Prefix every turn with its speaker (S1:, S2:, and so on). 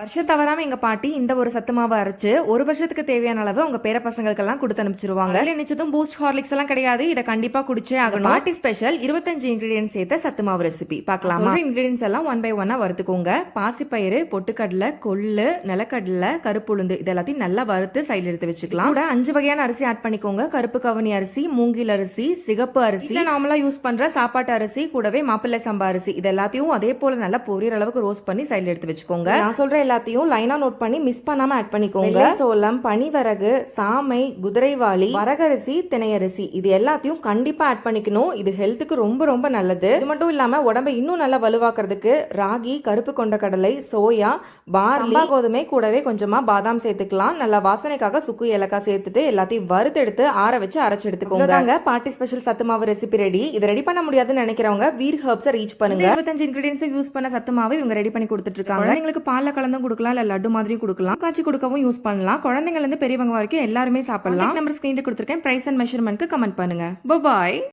S1: வருஷம் தவறாம எங்க பாட்டி இந்த ஒரு சத்து மாவை அரைச்சு ஒரு வருஷத்துக்கு தேவையான அளவு உங்க பேர பசங்களுக்கெல்லாம் கொடுத்து அனுப்பிச்சிருவாங்க. நிச்சயத்தும் பூஸ்ட் ஹார்லிக்ஸ் எல்லாம் கிடையாது. இதை கண்டிப்பா குடிச்சே ஆகணும். பாட்டி ஸ்பெஷல் இருபத்தஞ்சு இன்கிரீடியன்ஸ் சேர்த்த சத்து மாவு ரெசிபி பார்க்கலாமா. இன்கிரீடியன்ஸ் எல்லாம் ஒன் பை ஒன்னா வறுத்துக்கோங்க. பாசிப்பயிறு பொட்டுக்கடலை கொள்ளு நிலக்கடலை கருப்புளுந்து இது எல்லாத்தையும் நல்லா வறுத்து சைடுல எடுத்து வச்சுக்கலாம். கூட அஞ்சு வகையான அரிசி ஆட் பண்ணிக்கோங்க. கருப்பு கவனி அரிசி மூங்கில் அரிசி சிகப்பு அரிசி. இல்ல நார்மலா யூஸ் பண்ற சாப்பாட்டு அரிசி கூடவே மாப்பிள்ளை சம்பா அரிசி. இது எல்லாத்தையும் அதே போல நல்லா பொரியற அளவுக்கு ரோஸ்ட் பண்ணி சைடுல எடுத்து வச்சுக்கோங்க. நான் சொல்ற எல்லாத்தையும் லைனா நோட் பண்ணி மிஸ் பண்ணாம ஆட் பண்ணிக்கோங்க. சோளம் பனிவரகு சாமை குதிரைவாளி வரகரிசி திணையரிசி இது எல்லாத்தையும் கண்டிப்பா ஆட் பண்ணிக்கணும். இது ஹெல்த்துக்கு ரொம்ப ரொம்ப நல்லது. இது மட்டும் இல்லாம உடம்பை இன்னும் நல்லா வலுவாக்குறதுக்கு ராகி கருப்பு கொண்ட கடலை சோயா பார்லி கோதுமை கூடவே கொஞ்சமா பாதாம் சேர்த்துக்கலாம். நல்லா வாசனைக்காக சுக்கு ஏலக்காய் சேர்த்துட்டு எல்லாத்தையும் வறுத்தெடுத்து ஆற வச்சு அரைச்சு எடுத்துக்கோங்க. பாட்டி ஸ்பெஷல் சத்து மாவு ரெசிபி ரெடி இதை ரெடி பண்ண முடியாதுன்னு நினைக்கிறவங்க வீர் ஹர்ப்ஸை ரீச் பண்ணுங்க. இருபத்தஞ்சு இன்கிரீடியன்ஸ் யூஸ் பண்ண சத்து மாவு இவங்க ரெடி பண்ணி கொடுத்துட்டு இருக்காங்க. குழந்தைங்களுக்கு பால்ல கலந்தும் கொடுக்கலாம் இல்ல லட்டு மாதிரி கொடுக்கலாம். காய்ச்சி கொடுக்கவும் யூஸ் பண்ணலாம். குழந்தைங்கல இருந்து பெரியவங்க வரைக்கும் எல்லாருமே சாப்பிடலாம். நம்பர் ஸ்கிரீன்ல கொடுத்துருக்கேன். பிரைஸ் அண்ட் மெஷர்மெண்ட்க்கு கமெண்ட் பண்ணுங்க. பாய்